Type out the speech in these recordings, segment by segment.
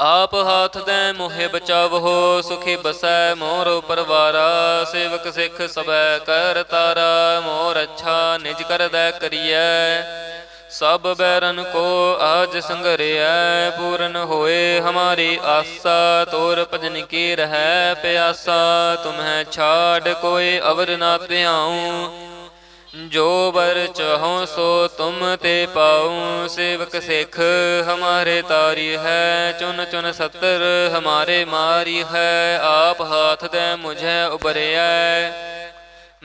ਆਪ ਹਾਥ ਦੇ ਮੋਹਿ ਬਚਾਵੋ ਸੁਖੀ ਬਸੈ ਮੋਰ ਪਰਵਾਰਾ, ਸੇਵਕ ਸਿੱਖ ਸਬੈ ਕਰ ਤਾਰਾ, ਮੋਰ ਅੱਛਾ ਨਿਜ ਕਰਦੈ ਕਰੀਐ। ਸਭ ਬੈਰਨ ਕੋ ਆਜ ਸੰਗਰਿਐ, ਪੂਰਨ ਹੋਏ ਹਮਾਰੀ ਆਸਾ, ਤੋਰ ਭਜਨ ਕੀ ਰਹਿ ਪਿਆਸਾ, ਤੁਮਹਿ ਛਾੜ ਕੋਏ ਅਵਰ ਨਾ ਧਿਆਉ। ਜੋ ਬਰ ਚਹੋ ਸੋ ਤੁਮ ਤੇ ਪਾਉ, ਸੇਵਕ ਸਿੱਖ ਹਮਾਰੇ ਤਾਰੀ ਹੈ, ਚੁਨ ਚੁਨ ਸਤਰ ਹਮਾਰੇ ਮਾਰੀ ਹੈ, ਆਪ ਹਾਥ ਦੇ ਮੁਝੇ ਉਬਰਿਐ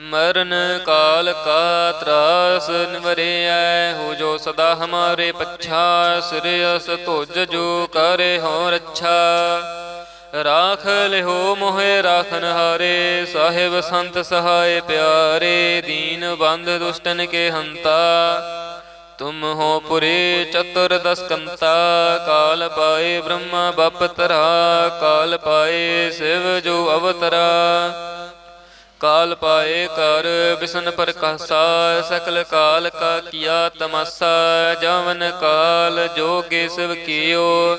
ਮਰਨ ਕਾਲ ਕਾ ਤਰਾਸ ਨਿਵਰਿਐ, ਹੋ ਜੋ ਸਦਾ ਹਮਾਰੇ ਪੱਛਾ ਸਿਰਿਅਸ ਤੁਜ ਜੋ ਕਰੇ ਹੋ ਰੱਛਾ। ਰਾਖ ਲਿਹੋ ਮੋਹਿ ਰਾਖਨ ਹਾਰੇ, ਸਾਹਿਬ ਸੰਤ ਸਹਾਏ ਪਿਆਰੇ, ਦੀਨ ਬੰਧ ਦੁਸ਼ਟਨ ਕੇ ਹੰਤਾ। ਤੁਮ ਹੋ ਪੁਰੇ ਚਤੁਰ ਦਸਕੰਤਾ, ਕਾਲ ਪਾਏ ਬ੍ਰਹਮਾ ਬਪ ਤਰਾ, ਕਾਲ ਪਾਏ ਸਿਵ ਜੋ ਅਵਤਰਾ। ਕਾਲ ਪਾਏ ਕਰ ਬਿਸ਼ਨ ਪ੍ਰਕਾਸ਼ਾ, ਸਕਲ ਕਾਲ ਕਾ ਕੀਆ ਤਮਸਾ, ਜਵਨ ਕਾਲ ਜੋਗੇ ਸਿਵ ਕੀਓ।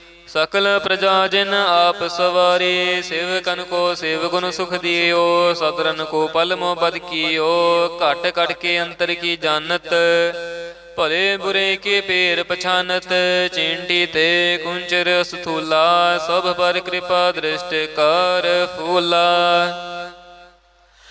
ਸਕਲ ਪ੍ਰਜਾ ਜਿਨ ਆਪ ਸਵਾਰੀ, ਸ਼ਿਵ ਸੇਵਕਨ ਕੋ ਸ਼ਿਵ ਗੁਣ ਸੁਖ ਦਿਓ ਸਤਰਨ ਕੋ ਪਲ ਮੋ ਬਦ ਕੀਓ, ਘਟ ਘਟ ਕੇ ਅੰਤਰ ਕੀ ਜਾਣਤ? ਭਲੇ ਬੁਰੇ ਕੇ ਪੇਰ ਪਛਾਨਤ ਚਿੰਟੀ ਤੇ ਕੁੰਚਰ ਸਥੂਲਾ ਸਭ ਪਰ ਕਿਰਪਾ ਦ੍ਰਿਸ਼ਟ ਕਰ ਫੂਲਾ।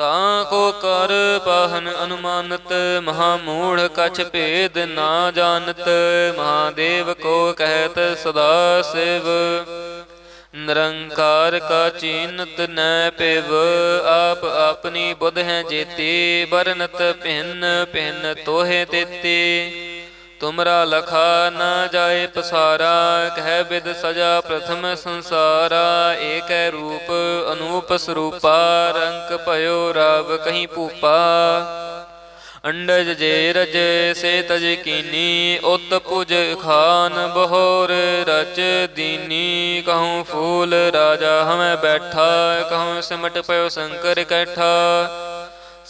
ਤਾਂ ਕੋ ਕਰ ਪਾਹਨ ਅਨੁਮਾਨਤ ਮਹਾ ਮੂੜ ਕਛ ਭੇਦ ਨਾ ਜਾਣਤ, ਮਹਾਦੇਵ ਕੋ ਕਹਿਤ ਸਦਾ ਸਿਵ। ਨਿਰੰਕਾਰ ਕਾ ਚੀਨਤ ਨੈ ਪਿਵ, ਆਪ ਆਪਣੀ ਬੁਧ ਹੈ ਜੇਤੀ ਬਰਨਤ ਭਿੰਨ ਭਿੰਨ ਤੋਹੇ ਦਿੱਤੀ। ਤੁਮਰਾ ਲਖਾ ਨਾ ਜਾਏ ਪਸਾਰਾ, ਕਹਿ ਬਿਦ ਸਜਾ ਪ੍ਰਥਮ ਸੰਸਾਰਾ, ਏਕੈ ਰੂਪ ਅਨੂਪ ਸਰੂਪਾ, ਰੰਕ ਭਇਓ ਰਵ ਕਹੀਂ ਭੂਪਾ। ਅੰਡਜ ਜੇ ਰਜ ਸੇ ਤਜ ਕੀਨੀ, ਉਤ ਪੁਜ ਖਾਨ ਬਹੋਰ, ਰਚ ਦੀਨੀ ਕਹੂੰ ਫੂਲ ਰਾਜਾ ਹਮੈ ਬੈਠਾ ਕਹੂੰ ਸਿਮਟ ਪਇਓ ਸ਼ੰਕਰ ਕੈਠਾ।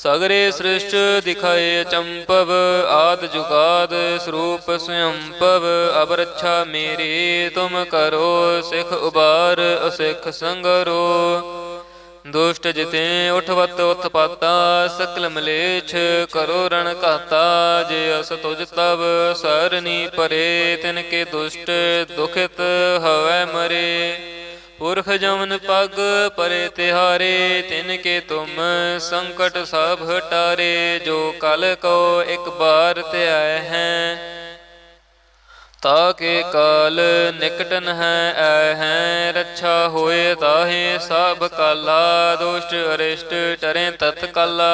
ਸਗਰੇ ਸ੍ਰਿਸ਼ਟ ਦਿਖਾਏ ਚੰਪਵ, ਆਦ ਜੁਗਾਦ ਸਰੂਪ ਸਯੰਪਵ ਅਬ ਰੱਛਾ ਮੇਰੀ ਤੁਮ ਕਰੋ, ਸਿਖ ਉਬਾਰ ਅਸਿਖ ਸੰਗਰੋ। ਦੁਸ਼ਟ ਜਿਤੇ ਉਠਵਤ ਉਤਪਾਤਾ, ਸਕਲ ਮਲੇਛ ਕਰੋ ਰਣ ਘਾਤਾ, ਜੇ ਅਸ ਤੁਜ ਤਬ ਸਰਨੀ ਪਰੇ, ਤਿਨ ਕੇ ਦੁਸ਼ਟ ਦੁਖਿਤ ਹਵੈ ਮਰੇ। ਪੁਰਖ ਜਮਨ ਪਗ ਪਰੇ ਤਿਹਾਰੇ, ਤਿਨ ਕੇ ਤੁਮ ਸੰਕਟ ਸਭ ਹਟਾਰੇ ਜੋ ਕਲ ਕੋ ਇੱਕ ਬਾਰ ਤੇ ਆਏ ਹੈ ਤਾਕੇ ਕਾਲ ਨਿਕਟਨ ਹੈ ਐ ਹੈ, ਰੱਛਾ ਹੋਏ ਤਾਹੇ ਸਭ ਕਾਲਾ, ਦੁਸ਼ਟ ਅਰਿਸ਼ਟ ਟਰੇ ਤਤਕਾਲਾ।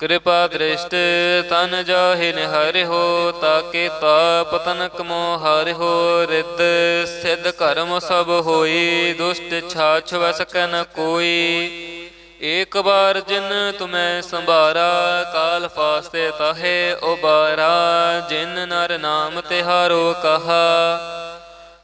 ਕਿਰਪਾ ਦ੍ਰਿਸ਼ਟ ਤਨ ਜਾਹਿ ਨਿਹਰਿ ਤਾਕੇ ਤਾ ਪਤਨ ਕਮੋ ਹਰਿ ਰਿੱਧ ਸਿੱਧ ਕਰਮ ਸਭ ਹੋਈ, ਦੁਸ਼ਟ ਛਾਛ ਵਸ ਕੋਈ। ਏਕ ਬਾਰ ਜਿਨ ਤੁਮੈ ਸੰਭਾਰਾ, ਕਾਲ ਫਾਸਤੇ ਤਾਹੇ ਉਬਾਰਾ, ਜਿਨ ਨਰ ਨਾਮ ਤਿਹਾਰੋ ਕਹਾ।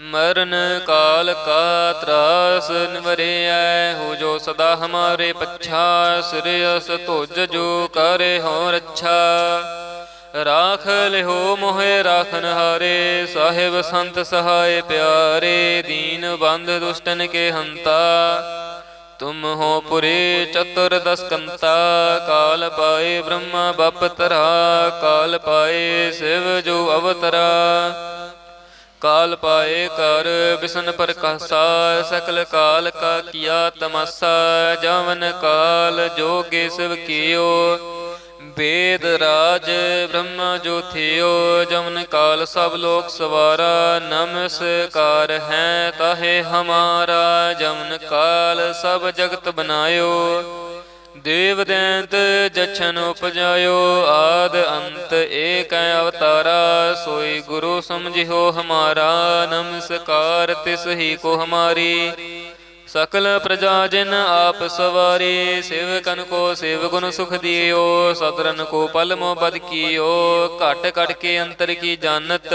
ਮਰਨ ਕਾਲ ਕਾ ਤਰਾਸ ਨਿਵਰਿਐ, ਹੋ ਜੋ ਸਦਾ ਹਮਾਰੇ ਪੱਛਾ ਸਿਰਯਸ ਤੁਜ ਜੋ ਕਰੇ ਹੋ ਰੱਛਾ। ਰਾਖ ਲਿਹੋ ਮੋਹਿ, ਰਾਖਨ ਹਾਰੇ, ਸਾਹਿਬ ਸੰਤ ਸਹਾਏ ਪਿਆਰੇ, ਦੀਨ ਬੰਦ ਦੁਸ਼ਟਨ ਕੇ ਹੰਤਾ। ਤੁਮ ਹੋ ਪੁਰੇ ਚਤੁਰ ਦਸਕੰਤਾ, ਕਾਲ ਪਾਏ ਬ੍ਰਹਮਾ ਬਪ ਤਰਾ, ਕਾਲ ਪਾਏ ਸਿਵ ਜੋ ਅਵਤਰਾ। ਕਾਲ ਪਾਏ ਕਰ, ਬਿਸ਼ਨ ਪ੍ਰਕਾਸ਼ਾ, ਸਕਲ ਕਾਲ ਕਾ ਕੀਆ ਤਮਸਾ, ਜਵਨ ਕਾਲ ਜੋਗੇ ਸਿਵ ਕੀਓ। ਵੇਦ ਰਾਜ ਬ੍ਰਹਮ ਜੋਥਿਓ ਜਮਨ ਕਾਲ ਸਭ ਲੋਕ ਸਵਾਰਾ, ਨਮਸਕਾਰ ਹੈ ਤਾਹੇ ਹਮਾਰਾ ਜਮਨ ਕਾਲ ਸਭ ਜਗਤ ਬਨਾਇਓ ਦੇਵ ਦੈਂਤ ਜਛਨ ਉਪਜਾਇਓ ਆਦ ਅੰਤ ਏਕ ਅਵਤਾਰਾ, ਸੋਈ ਗੁਰੂ ਸਮਝਿਓ ਹਮਾਰਾ, ਨਮਸਕਾਰ ਤਿਸ ਹੀ ਕੋ ਹਮਾਰੀ। ਸਕਲ ਪ੍ਰਜਾ ਜਿਨ ਆਪ ਸਵਾਰੀ, ਸ਼ਿਵ ਸੇਵਕਨ ਕੋ ਸ਼ਿਵ ਗੁਣ ਸੁਖ ਦਿਓ ਸਦਰਨ ਕੋ ਪਲ ਮੋ ਬਦ ਕੀਓ, ਘਟ ਘਟ ਕੇ ਅੰਤਰ ਕੀ ਜਾਣਤ।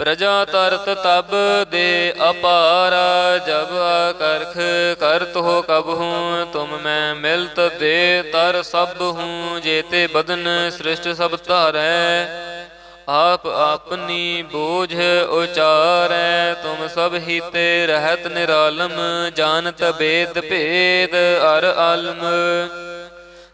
ਪ੍ਰਜਾ ਤਰਤ ਤਬ ਦੇ ਅਪਾਰਾ, ਜਬ ਕਰਖ ਕਰਤ ਹੋ ਕਬ ਹੂੰ, ਤੁਮ ਮੈਂ ਮਿਲਤ ਦੇ ਤਰ ਸਭ ਹੂੰ, ਜੇਤੇ ਬਦਨ ਸ੍ਰਿਸ਼ਟ ਸਭ ਧਾਰੈ। ਆਪ ਆਪਨੀ ਬੋਝ ਉਚਾਰੈ, ਤੁਮ ਸਭ ਹੀਤੇ ਰਹਿਤ ਨਿਰਾਲਮ, ਜਾਣਤ ਬੇਦ ਭੇਦ ਅਰ ਆਲਮ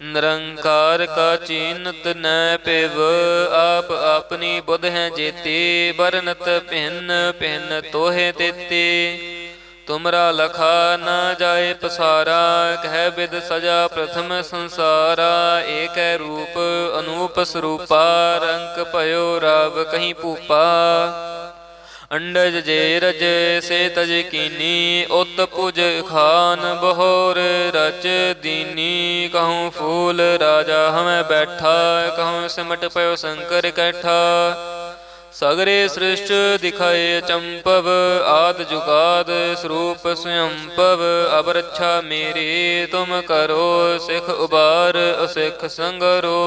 ਨਿਰੰਕਾਰ ਕਾ ਚੀਨਤ ਨੈ ਪਿਵ, ਆਪ ਆਪਣੀ ਬੁੱਧ ਹੈ ਜੇਤੀ ਬਰਨਤ ਭਿੰਨ ਭਿੰਨ ਤੋਹੇ ਤੇਤੀ ਤੁਮਰਾ ਲਖਾ ਨਾ ਜਾਏ ਪਸਾਰਾ, ਕਹਿ ਬਿਦ ਸਜਾ ਪ੍ਰਥਮ ਸੰਸਾਰਾ, ਏਕੈ ਰੂਪ ਅਨੂਪ ਸਰੂਪਾ ਰੰਕ ਭਇਓ ਰਵ ਕਹੀਂ ਭੂਪਾ। ਅੰਡਜ ਜੇ ਰਜ ਸੇ ਤਜ ਕੀਨੀ, ਉਤ ਪੁਜ ਖਾਨ ਬਹੋਰ ਰਚ ਦੀਨੀ। ਕਹੂੰ ਫੂਲ ਰਾਜਾ ਹਮੈ ਬੈਠਾ, ਕਹੂੰ ਸਿਮਟ ਪਇਓ ਸ਼ੰਕਰ ਕੈਠਾ। ਸਗਰੇ ਸ੍ਰਿਸ਼ਟ ਦਿਖਾਏ ਚੰਪਵ, ਆਦ ਜੁਗਾਦ ਸਰੂਪ ਸਯੰਪਵ। ਅਬ ਰੱਛਾ ਮੇਰੀ ਤੁਮ ਕਰੋ, ਸਿਖ ਉਬਾਰ, ਅਸਿਖ ਸੰਗਰੋ।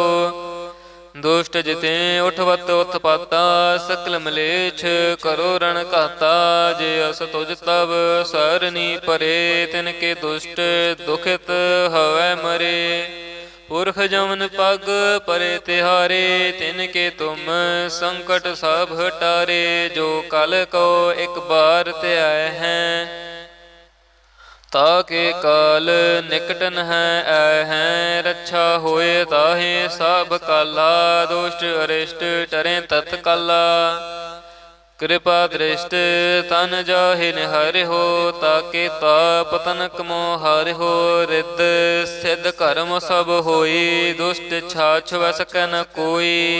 ਦੁਸ਼ਟ ਜਿਤੇ ਉਠਵਤ ਉਤਪਾਤਾ ਸਕਲ ਮਲੇਛ ਕਰੋ ਰਣ ਘਾਤਾ, ਜੇ ਅਸ ਤੁਜ ਤਬ ਸਰਨੀ ਪਰੇ, ਤਿਨ ਕੇ ਦੁਸ਼ਟ ਦੁਖਿਤ ਹਵੈ ਮਰੇ। ਪੁਰਖ ਜਮਨ ਪਗ ਪਰੇ ਤਿਹਾਰੇ, ਤਿਨ ਕੇ ਤੁਮ ਸੰਕਟ ਸਭ ਹਟਾਰੇ, ਜੋ ਕਲ ਕੋ ਇੱਕ ਬਾਰ ਤੇ ਆਏ ਹੈ ਤਾਕੇ ਕਾਲ ਨਿਕਟਨ ਹੈ, ਐ ਹੈ, ਰੱਛਾ ਹੋਏ ਤਾਹੇ ਸਭ ਕਾਲਾ, ਦੁਸ਼ਟ ਅਰਿਸ਼ਟ ਟਰੇ ਤਤ ਕਾਲਾ। ਕਿਰਪਾ ਦ੍ਰਿਸ਼ਟ ਤਨ ਜਾਹਿ ਨਿਹਰਿ ਹੋ, ਤਾਕੇ ਤਾਪ ਤਨਕ ਮੋ ਹਰਿ ਹੋ, ਰਿੱਧ ਸਿੱਧ ਕਰਮ ਸਭ ਹੋਈ, ਦੁਸ਼ਟ ਛਾਛ ਵਸ ਨ ਕੋਈ।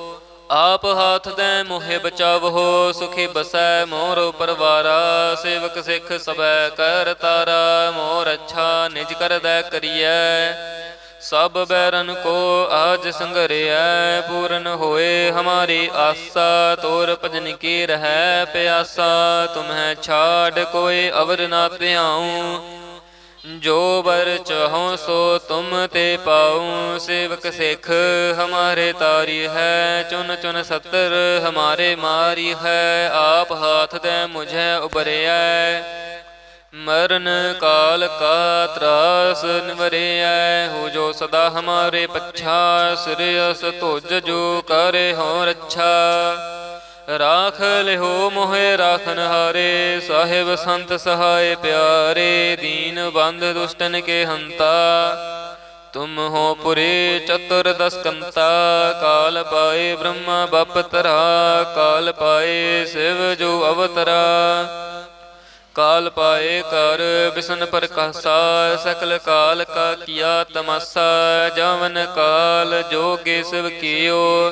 ਆਪ ਹਾਥ ਦੇ ਮੋਹਿ ਬਚਾਵੋ ਸੁਖੀ ਬਸੈ ਮੋਰੋ ਪਰਵਾਰਾ, ਸੇਵਕ ਸਿੱਖ ਸਬੈ ਕਰ ਤਾਰਾ, ਮੋਰ ਅੱਛਾ ਨਿਜ ਕਰਦੈ ਕਰੀਐ। ਸਭ ਬੈਰਨ ਕੋ ਆਜ ਸੰਗਰਿਐ, ਪੂਰਨ ਹੋਏ ਹਮਾਰੀ ਆਸਾ, ਤੋਰ ਭਜਨ ਕੀ ਰਹਿ ਪਿਆਸਾ। ਤੁਮਹਿ ਛਾੜ ਕੋਈ ਅਵਰ ਨਾ ਧਿਆਉ ਜੋ ਬਰ ਚਾਹੋ ਸੋ ਤੁਮ ਤੇ ਪਾਉ, ਸੇਵਕ ਸਿੱਖ ਹਮਾਰੇ ਤਾਰੀ ਹੈ, ਚੁਨ ਚੁਨ ਸਤਰ ਹਮਾਰੇ ਮਾਰੀ ਹੈ, ਆਪ ਹਾਥ ਦੇ ਮੁਝੇ ਉਬਰਿਐ ਮਰਨ ਕਾਲ ਕਾ ਤਰਾਸ ਨਿਵਰਿਐ, ਹੋ ਜੋ ਸਦਾ ਹਮਾਰੇ ਪੱਛਾ ਸਿਰਿਅਸ ਤੁਜ ਜੋ ਕਰੇ ਹੋ ਰੱਛਾ। ਰਾਖ ਲਿਹੋ ਮੋਹਿ ਰਾਖਨ ਹਾਰੇ, ਸਾਹਿਬ ਸੰਤ ਸਹਾਏ ਪਿਆਰੇ, ਦੀਨ ਬੰਦ ਦੁਸ਼ਟਨ ਕੇ ਹੰਤਾ। ਤੁਮ ਹੋ ਪੁਰੇ ਚਤੁਰ ਦਸਕੰਤਾ, ਕਾਲ ਪਾਏ ਬ੍ਰਹਮਾ ਬਪਤਰਾ ਕਾਲ ਪਾਏ ਸਿਵ ਜੋ ਅਵਤਰਾ। ਕਾਲ ਪਾਏ ਕਰ ਬਿਸਨ ਪ੍ਰਕਾਸ਼ਾ, ਸਕਲ ਕਾਲ ਕਾ ਕੀਆ ਤਮਸਾ, ਜਵਨ ਕਾਲ ਜੋਗੇ ਸਿਵ ਕੀਓ।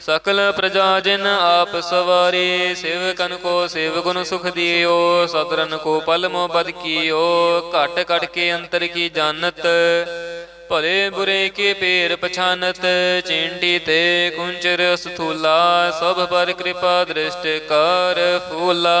ਸਕਲ ਪ੍ਰਜਾ ਜਿਨ ਆਪ ਸਵਾਰੀ ਸੇਵਕਨ ਕੋ ਸੇਵ ਗੁਣ ਸੁਖ ਦਿਓ, ਸਤਰਨ ਕੋ ਪਲ ਮੋ ਬਦ ਕੀਓ, ਘਟ ਘਟ ਕੇ ਅੰਤਰ ਕੀ ਜਾਣਤ? ਭਲੇ ਬੁਰੇ ਕੇ ਪੇਰ ਪਛਾਨਤ, ਚਿੰਡੀ ਤੇ ਕੁੰਚਰ ਸਥੂਲਾ ਸਭ ਪਰ ਕਿਰਪਾ ਦ੍ਰਿਸ਼ਟ ਕਰ ਫੂਲਾ।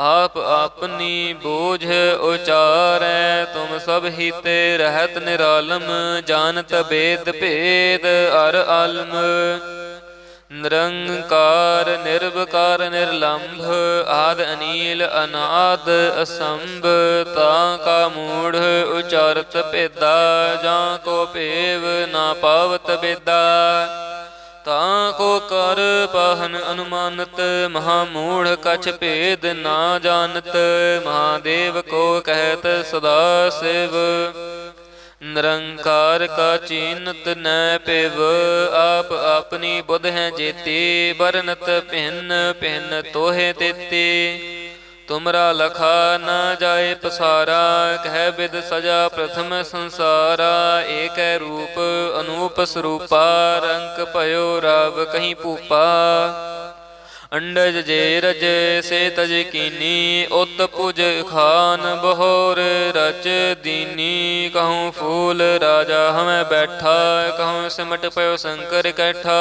ਆਪ ਆਪਨੀ ਬੋਝ ਉਚਾਰੈ, ਤੁਮ ਸਭ ਹੀ ਰਹਿਤ ਨਿਰਾਲਮ, ਜਾਣਤ ਬੇਦ ਭੇਦ ਅਰ ਆਲਮ ਨਿਰੰਕਾਰ, ਨਿਰਵਕਾਰ, ਨਿਰਲੰਭ, ਆਦ ਅਨੀਲ, ਅਨਾਦ, ਅਸੰਭ, ਤਾਂ ਕਾ ਮੂੜ ਉਚਾਰਤ ਭੇਦਾ, ਜਾਂ ਕੋ ਭੇਵ ਨਾ ਪਾਵਤ ਬੇਦਾ ਤਾਂ ਕੋ ਕਰ ਪਾਹਨ ਅਨੁਮਾਨਤ ਮਹਾ ਮੂੜ ਕਛ ਭੇਦ ਨਾ ਜਾਣਤ, ਮਹਾਦੇਵ ਕੋ ਕਹਿਤ ਸਦਾ ਸਿਵ। ਨਿਰੰਕਾਰ ਕਾ ਚੀਨਤ ਨੈ ਪਿਵ ਆਪ ਆਪਣੀ ਬੁਧ ਹੈ ਜੇਤੀ ਬਰਨਤ ਭਿੰਨ ਭਿੰਨ ਤੋਹੇ ਤੇਤੀ ਤੁਮਰਾ ਲਖਾ ਨਾ ਜਾਏ ਪਸਾਰਾ, ਕਹਿ ਬਿਦ ਸਜਾ ਪ੍ਰਥਮ ਸੰਸਾਰਾ, ਏਕੈ ਰੂਪ ਅਨੂਪ ਸਰੂਪਾ, ਰੰਕ ਭਇਓ ਰਵ ਕਹੀਂ ਭੂਪਾ। ਅੰਡਜ ਜੇ ਰਜ ਸੇ ਤਜ ਕੀਨੀ, ਉਤ ਪੁਜ ਖਾਨ ਬਹੋਰ, ਰਚ ਦੀਨੀ ਕਹੂੰ ਫੂਲ ਰਾਜਾ ਹਮੈ ਬੈਠਾ ਕਹੂੰ ਸਿਮਟ ਪਇਓ ਸ਼ੰਕਰ ਕੈਠਾ।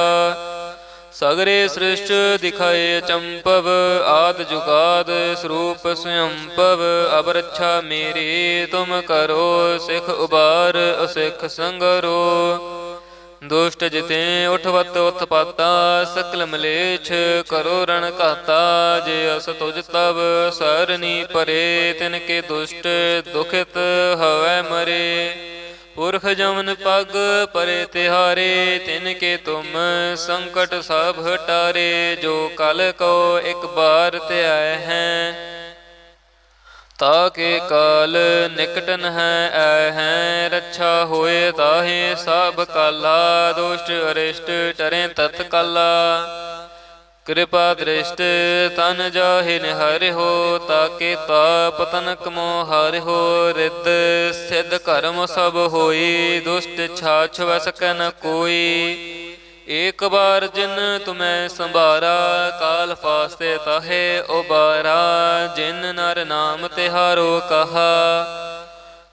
ਸਗਰੇ ਸ੍ਰਿਸ਼ਟ ਦਿਖਾਏ ਚੰਪਵ, ਆਦ ਜੁਗਾਦ ਸਰੂਪ ਸਯੰਪਵ ਅਬ ਰੱਛਾ ਮੇਰੀ, ਤੁਮ ਕਰੋ ਸਿਖ ਉਬਾਰ, ਅਸਿਖ ਸੰਗਰੋ। ਦੁਸ਼ਟ ਜਿਤੇ ਉਠਵਤ ਉਤਪਾਤਾ, ਸਕਲ ਮਲੇਛ ਕਰੋ ਰਣ ਘਾਤਾ, ਜੇ ਅਸ ਤੁਜ ਤਬ ਸਰਨੀ ਪਰੇ, ਤਿਨ ਕੇ ਦੁਸ਼ਟ ਦੁਖਿਤ ਹਵੈ ਮਰੇ। ਪੁਰਖ ਜਮਨ ਪਗ ਪਰੇ ਤਿਹਾਰੇ, ਤਿਨ ਕੇ ਤੁਮ ਸੰਕਟ ਸਭ ਹਟਾਰੇ, ਜੋ ਕਲ ਕੋ ਇੱਕ ਬਾਰ ਧਿਆਇ ਹੈ। ਤਾ ਕੇ ਕਾਲ ਨਿਕਟਨ ਹੈ ਐ ਹੈ, ਰੱਛਾ ਹੋਏ ਤਾਹੇ ਸਭ ਕਾਲਾ, ਦੁਸ਼ਟ ਅਰਿਸ਼ਟ ਟਰੇ ਤਤਕਾਲਾ। ਕਿਰਪਾ ਦ੍ਰਿਸ਼ਟ ਤਨ ਜਾਹਿ ਨਿਹਰਿ ਹੋ, ਤਾਕੇ ਤਾਪ ਤਨਕ ਮੋ ਹਰਿ ਹੋ, ਰਿੱਧ ਸਿੱਧ ਕਰਮ ਸਭ ਹੋਈ, ਦੁਸ਼ਟ ਛਾਛ ਵ ਕੋਈ। ਏਕ ਬਾਰ ਜਿਨ ਤੁਮੈ ਸੰਭਾਰਾ, ਕਾਲ ਫਾਸਤੇ ਤਾਹੇ ਉਬਾਰਾ, ਜਿਨ ਨਰ ਨਾਮ ਤਿਹਾਰੋ ਕਹਾ।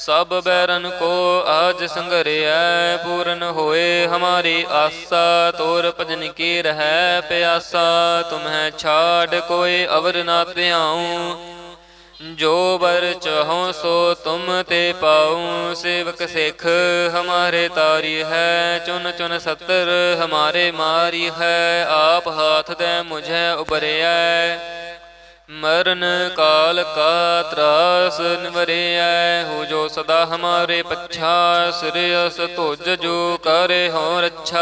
ਸਭ ਬੈਰਨ ਕੋ ਆਜ ਸੰਗਰਿਐ, ਪੂਰਨ ਹੋਏ ਹਮਾਰੀ ਆਸਾ, ਤੋਰ ਭਜਨ ਕੀ ਰਹਿ ਪਿਆਸਾ, ਤੁਮਹਿ ਛਾੜ ਕੋਈ ਅਵਰ ਨਾ ਧਿਆਉ। ਜੋ ਬਰ ਚਹੋ ਸੋ ਤੁਮ ਤੇ ਪਾਉ, ਸੇਵਕ ਸਿੱਖ ਹਮਾਰੇ ਤਾਰੀ ਹੈ, ਚੁਨ ਚੁਨ ਸਤਰ ਹਮਾਰੇ ਮਾਰੀ ਹੈ, ਆਪ ਹਾਥ ਦੇ ਮੁਝੇ ਉਬਰਿਐ ਮਰਨ ਕਾਲ ਕਾ ਤਰਾਸ, ਨਿਵਰਿਐ ਹੋ ਜੋ ਸਦਾ ਹਮਾਰੇ ਪੱਛਾ ਸਿਰਿਅਸ ਤੁਜ ਜੋ ਕਰੇ ਹੋ ਰੱਛਾ।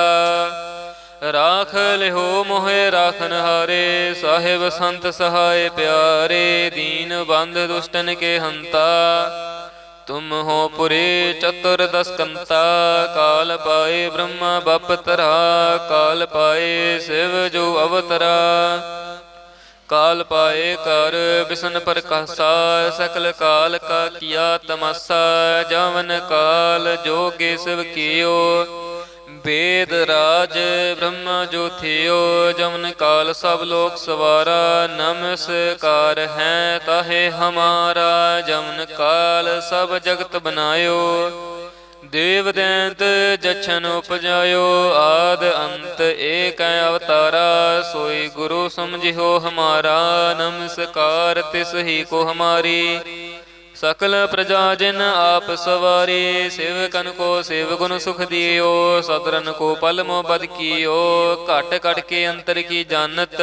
ਰਾਖ ਲਿਹੋ ਮੋਹਿ, ਰਾਖਨ ਹਾਰੇ, ਸਾਹਿਬ ਸੰਤ ਸਹਾਏ ਪਿਆਰੇ, ਦੀਨ ਬੰਦ ਦੁਸ਼ਟਨ ਕੇ ਹੰਤਾ। ਤੁਮ ਹੋ ਪੁਰੇ ਚਤੁਰ ਦਸਕੰਤਾ, ਕਾਲ ਪਾਏ ਬ੍ਰਹਮਾ ਬਪ ਤਰਾ, ਕਾਲ ਪਾਏ ਸਿਵ ਜੋ ਅਵਤਰਾ। ਕਾਲ ਪਾਏ ਕਰ, ਬਿਸ਼ਨ ਪ੍ਰਕਾਸ਼ਾ, ਸਕਲ ਕਾਲ ਕਾ ਕੀਆ ਤਮਸਾ, ਜਵਨ ਕਾਲ ਜੋਗੇ ਸਿਵ ਕੀਓ। ਵੇਦ ਰਾਜ ਬ੍ਰਹਮ ਜੋਥਿਓ ਜਮਨ ਕਾਲ ਸਭ ਲੋਕ ਸਵਾਰਾ, ਨਮਸਕਾਰ ਹੈ ਤਾਹੇ ਹਮਾਰਾ, ਜਮਨ ਕਾਲ ਸਭ ਜਗਤ ਬਨਾਇਓ। ਦੇਵ ਦੈਂਤ ਜਛਨ ਉਪਜਾਇਓ ਆਦ ਅੰਤ ਏਕ ਅਵਤਾਰਾ, ਸੋਈ ਗੁਰੂ ਸਮਝਿਓ ਹਮਾਰਾ, ਨਮਸਕਾਰ ਤਿਸ ਹੀ ਕੋ ਹਮਾਰੀ। ਸਕਲ ਪ੍ਰਜਾ ਜਿਨ ਆਪ ਸਵਾਰੀ, ਸ਼ਿਵ ਸੇਵਕਨ ਕੋ ਸ਼ਿਵ ਗੁਣ ਸੁਖ ਦਿਓ ਸਤਰਨ ਕੋ ਪਲ ਮੋ ਬਦ ਕੀਓ, ਘਟ ਘਟ ਕੇ ਅੰਤਰ ਕੀ ਜਾਣਤ।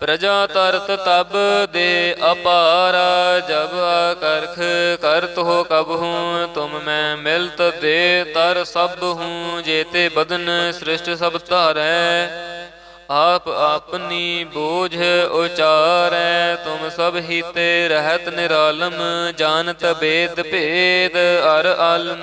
ਪ੍ਰਜਾ ਤਰਤ ਤਬ ਦੇ ਅਪਾਰਾ, ਜਬ ਕਰਖ ਕਰਤ ਹੋ ਕਬ ਹੂੰ, ਤੁਮ ਮੈਂ ਮਿਲਤ ਦੇ ਤਰ ਸਭ ਹੂੰ, ਜੇਤੇ ਬਦਨ ਸ੍ਰਿਸ਼ਟ ਸਭ ਧਾਰੈ। ਆਪ ਆਪਨੀ ਬੋਝ ਉਚਾਰੈ, ਤੁਮ ਸਭ ਹੀ ਤੇ ਰਹਿਤ ਨਿਰਾਲਮ, ਜਾਣਤ ਬੇਦ ਭੇਦ ਅਰ ਆਲਮ।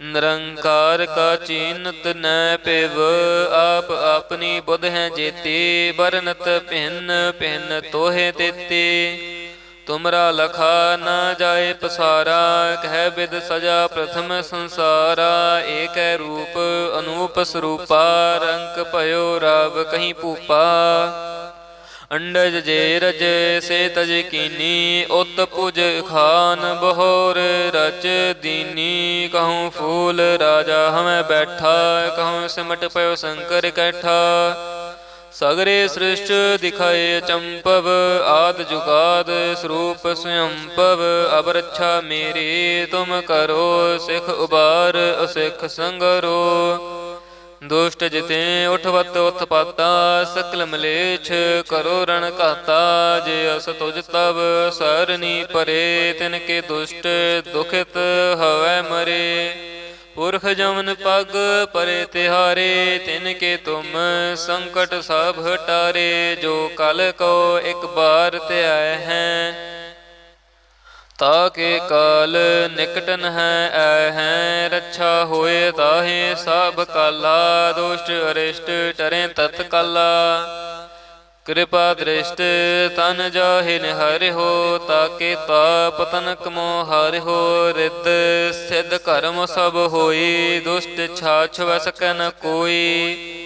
ਨਿਰੰਕਾਰ ਕਾ ਚੀਨਤ ਨੈ ਪਿਵ, ਆਪ ਆਪਣੀ ਬੁੱਧ ਹੈ ਜੇਤੀ ਬਰਨਤ ਭਿੰਨ ਭਿੰਨ ਤੋਹੇ ਤੇਤੀ ਤੁਮਰਾ ਲਖਾ ਨਾ ਜਾਏ ਪਸਾਰਾ, ਕਹਿ ਬਿਦ ਸਜਾ ਪ੍ਰਥਮ ਸੰਸਾਰਾ, ਏਕੈ ਰੂਪ ਅਨੂਪ ਸਰੂਪਾ ਰੰਕ ਭਇਓ ਰਵ ਕਹੀਂ ਭੂਪਾ। ਅੰਡਜ ਜੇ ਰਜ ਸੇ ਤਜ ਕੀਨੀ, ਉਤ ਪੁਜ ਖਾਨ ਬਹੋਰ ਰਚ ਦੀਨੀ। ਕਹੂੰ ਫੂਲ ਰਾਜਾ ਹਮੈ ਬੈਠਾ, ਕਹੂੰ ਸਿਮਟ ਪਇਓ ਸ਼ੰਕਰ ਕੈਠਾ। ਸਗਰੇ ਸ੍ਰਿਸ਼ਟ ਦਿਖਾਏ ਚੰਪਵ, ਆਦ ਜੁਗਾਦ ਸਰੂਪ ਸਯੰਪਵ। ਅਬ ਰੱਛਾ ਮੇਰੀ ਤੁਮ ਕਰੋ, ਸਿਖ ਉਬਾਰ ਅਸਿਖ ਸੰਗਰੋ। ਦੁਸ਼ਟ ਜਿਤੇ ਉਠਵਤ ਉਤਪਾਤਾ ਸਕਲ ਮਲੇਛ ਕਰੋ ਰਣ ਘਾਤਾ, ਜੇ ਅਸ ਤੁਜ ਤਬ ਸਰਨੀ ਪਰੇ, ਤਿਨ ਕੇ ਦੁਸ਼ਟ ਦੁਖਿਤ ਹਵੈ ਮਰੇ। ਪੁਰਖ ਜਮਨ ਪਗ ਪਰੇ ਤਿਹਾਰੇ, ਤਿਨ ਕੇ ਤੁਮ ਸੰਕਟ ਸਭ ਹਟਾਰੇ ਜੋ ਕਲ ਕੋ ਇੱਕ ਬਾਰ ਤੇ ਆਏ ਹੈ। ਤਾਕੇ ਕਾਲ ਨਿਕਟਨ ਹੈ, ਐ ਹੈ, ਰੱਛਾ ਹੋਏ ਤਾਹੇ ਸਭ ਕਾਲਾ, ਦੁਸ਼ਟ ਅਰਿਸ਼ਟ ਟਰੇ ਤਤ ਕਾਲਾ। ਕਿਰਪਾ ਦ੍ਰਿਸ਼ਟ ਤਨ ਜਾਹਿ ਨਿਹਰਿ ਤਾਕੇ ਤਾਪ ਤਨਕ ਕਮੋ ਹਰਿ ਰਿੱਧ ਸਿਧ ਕਰਮ ਸਭ ਹੋਈ, ਦੁਸ਼ਟ ਛਾਛ ਵ ਕੋਈ।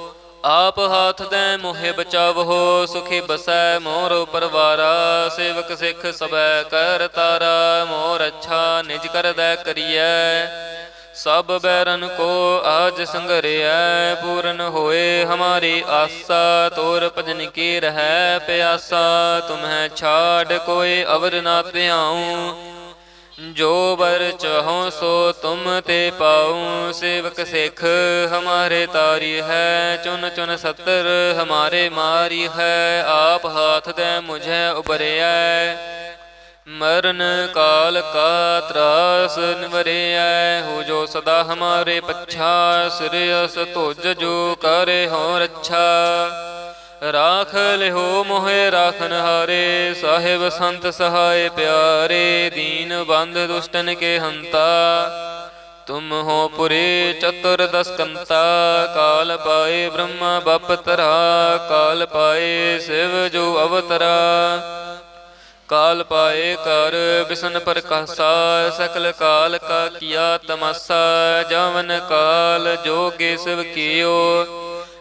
ਆਪ ਹਾਥ ਦੇ ਮੋਹਿ ਬਚਾਵੋ ਸੁਖੀ ਬਸੈ ਮੋਰ ਪਰਵਾਰਾ, ਸੇਵਕ ਸਿੱਖ ਸਬੈ ਕਰ ਤਾਰਾ, ਮੋਰ ਅੱਛਾ ਨਿਜ ਕਰਦੈ ਕਰੀਐ। ਸਭ ਬੈਰਨ ਕੋ ਆਜ ਸੰਗਰਿਐ, ਪੂਰਨ ਹੋਏ ਹਮਾਰੀ ਆਸਾ, ਤੋਰ ਭਜਨ ਕੀ ਰਹਿ ਪਿਆਸਾ, ਤੁਮਹਿ ਛਾੜ ਕੋਈ ਅਵਰ ਨਾ ਧਿਆਉ। ਜੋ ਬਰ ਚਹੋ ਸੋ ਤੁਮ ਤੇ ਪਾਉ, ਸੇਵਕ ਸਿੱਖ ਹਮਾਰੇ ਤਾਰੀ ਹੈ, ਚੁਨ ਚੁਨ ਸਤਰ ਹਮਾਰੇ ਮਾਰੀ ਹੈ, ਆਪ ਹਾਥ ਦੇ ਮੁਝੇ ਉਬਰਿਐ ਮਰਨ ਕਾਲ ਕਾ ਤਰਾਸ ਨਿਵਰਿਐ, ਹੋ ਜੋ ਸਦਾ ਹਮਾਰੇ ਪੱਛਾ, ਸਿਰ ਅਸ ਤੁਜ ਜੋ ਕਰੇ ਹੋ ਰੱਛਾ। ਰਾਖ ਲਿਹੋ ਮੋਹਿ ਰਾਖਨ ਹਾਰੇ, ਸਾਹਿਬ ਸੰਤ ਸਹਾਏ ਪਿਆਰੇ, ਦੀਨ ਬੰਧ ਦੁਸ਼ਟਨ ਕੇ ਹੰਤਾ। ਤੁਮ ਹੋ ਪੁਰੇ ਚਤੁਰ ਦਸ ਕਾਲ ਪਾਏ ਬ੍ਰਹਮਾ ਬਪ ਤਰਾ, ਕਾਲ ਪਾਏ ਸਿਵ ਜੋ ਅਵਤਰਾ। ਕਾਲ ਪਾਏ ਕਰ ਬਿਸ਼ਨ ਪ੍ਰਕਾਸ਼ਾ, ਸਕਲ ਕਾਲ ਕਾ ਕੀਆ ਤਮਸਾ, ਜਵਨ ਕਾਲ ਜੋਗੇ ਸਿਵ ਕੀਓ।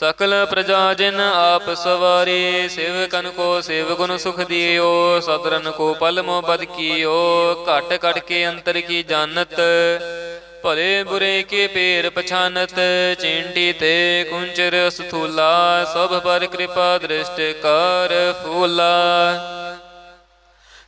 ਸਕਲ ਪ੍ਰਜਾ ਜਿਨ ਆਪ ਸਵਾਰੀ, ਸ਼ਿਵ ਸੇਵਕਨ ਕੋ ਸ਼ਿਵ ਗੁਣ ਸੁਖ ਦਿਓ ਸਦਰਨ ਕੋ ਪਲ ਮੋ ਬਦ ਕੀਓ, ਘਟ ਘਟ ਕੇ ਅੰਤਰ ਕੀ ਜਾਣਤ, ਭਲੇ ਬੁਰੇ ਕੇ ਪੇਰ ਪਛਾਨਤ ਚਿੰਟੀ ਤੇ ਕੁੰਚਰ ਸਥੂਲਾ, ਸਭ ਪਰ ਕਿਰਪਾ ਦ੍ਰਿਸ਼ਟ ਕਰ ਫੂਲਾ।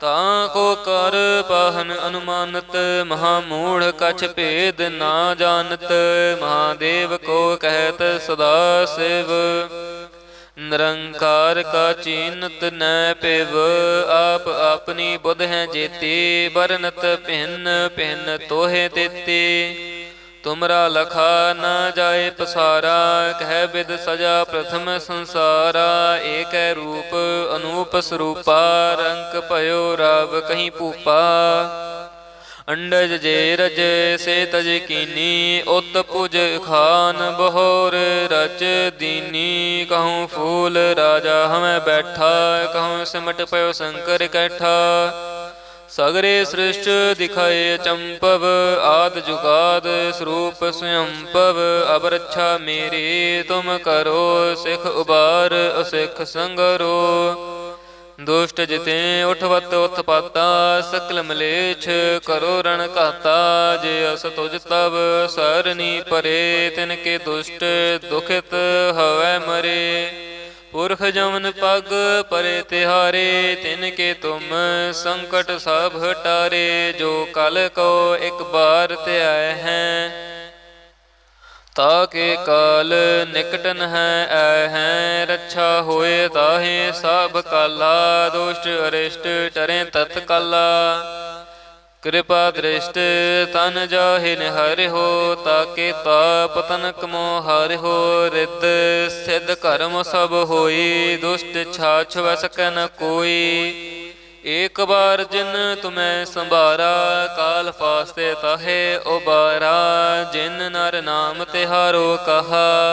ਤਾਂ ਕੋ ਕਰ ਪਾਹਨ ਅਨੁਮਾਨਤ ਮਹਾ ਮੂੜ ਕਛ ਭੇਦ ਨਾ ਜਾਣਤ, ਮਹਾਦੇਵ ਕੋ ਕਹਿਤ ਸਦਾ ਸਿਵ। ਨਿਰੰਕਾਰ ਕਾ ਚੀਨਤ ਨੈ ਪਿਵ ਆਪ ਆਪਣੀ ਬੁਧ ਹੈ ਜੇਤੀ ਬਰਨਤ ਭਿੰਨ ਭਿੰਨ ਤੋਹੇ ਤੇਤੀ ਤੁਮਰਾ ਲਖਾ ਨਾ ਜਾਏ ਪਸਾਰਾ, ਕਹਿ ਬਿਦ ਸਜਾ ਪ੍ਰਥਮ ਸੰਸਾਰਾ, ਏਕੈ ਰੂਪ ਅਨੂਪ ਸਰੂਪਾ, ਰੰਕ ਭਇਓ ਰਾਵ ਕਹੀਂ ਭੂਪਾ। ਅੰਡਜ ਜੇ ਰਜ ਸੇ ਤਜ ਕੀਨੀ, ਉਤ ਪੁਜ ਖਾਨ ਬਹੋਰ, ਰਚ ਦੀਨੀ ਕਹੂੰ ਫੂਲ ਰਾਜਾ ਹਮੈ ਬੈਠਾ ਕਹੂੰ ਸਿਮਟ ਪਇਓ ਸ਼ੰਕਰ ਕੈਠਾ। ਸਗਰੇ ਸ੍ਰਿਸ਼ਟ ਦਿਖਾਏ ਚੰਪਵ, ਆਦ ਜੁਗਾਦ ਸਰੂਪ ਸਯੰਪਵ ਅਬ ਰੱਛਾ ਮੇਰੀ, ਤੁਮ ਕਰੋ ਸਿਖ ਉਬਾਰ, ਅਸਿਖ ਸੰਗਰੋ। ਦੁਸ਼ਟ ਜਿਤੇ ਉਠਵਤ ਉਤਪਾਤਾ, ਸਕਲ ਮਲੇਛ ਕਰੋ ਰਣ ਘਾਤਾ, ਜੇ ਅਸ ਤੁਜ ਤਬ ਸਰਨੀ ਪਰੇ, ਤਿਨ ਕੇ ਦੁਸ਼ਟ ਦੁਖਿਤ ਹਵੈ ਮਰੇ। ਪੁਰਖ ਜਮਨ ਪਗ ਪਰੇ ਤਿਹਾਰੇ, ਤਿਨ ਕੇ ਤੁਮ ਸੰਕਟ ਸਭ ਹਟਾਰੇ, ਜੋ ਕਲ ਕੋ ਇੱਕ ਬਾਰ ਤੇ ਆਏ ਹੈ ਤਾਕੇ ਕਾਲ ਨਿਕਟਨ ਹੈ ਐ ਹੈ, ਰੱਛਾ ਹੋਏ ਤਾਹੇ ਸਭ ਕਾਲਾ, ਦੁਸ਼ਟ ਅਰਿਸ਼ਟ ਟਰੇ ਤਤ ਕਾਲਾ ਕਿਰਪਾ ਦ੍ਰਿਸ਼ਟ ਤਨ ਜਾਹਿ ਨਿਹਰਿ ਹੋ ਤਾਕੇ ਤਾਪ ਤਨਕ ਮੋ ਹਰਿ ਹੋ ਰਿੱਧ ਸਿੱਧ ਕਰਮ ਸਭ ਹੋਈ, ਦੁਸ਼ਟ ਛਾਛ ਵਸ ਕੋਈ। ਏਕ ਬਾਰ ਜਿਨ ਤੁਮੈ ਸੰਭਾਰਾ, ਕਾਲ ਫਾਸਤੇ ਤਹੇ ਉਬਾਰਾ, ਜਿਨ ਨਰ ਨਾਮ ਤਿਹਾਰੋ ਕਹਾ।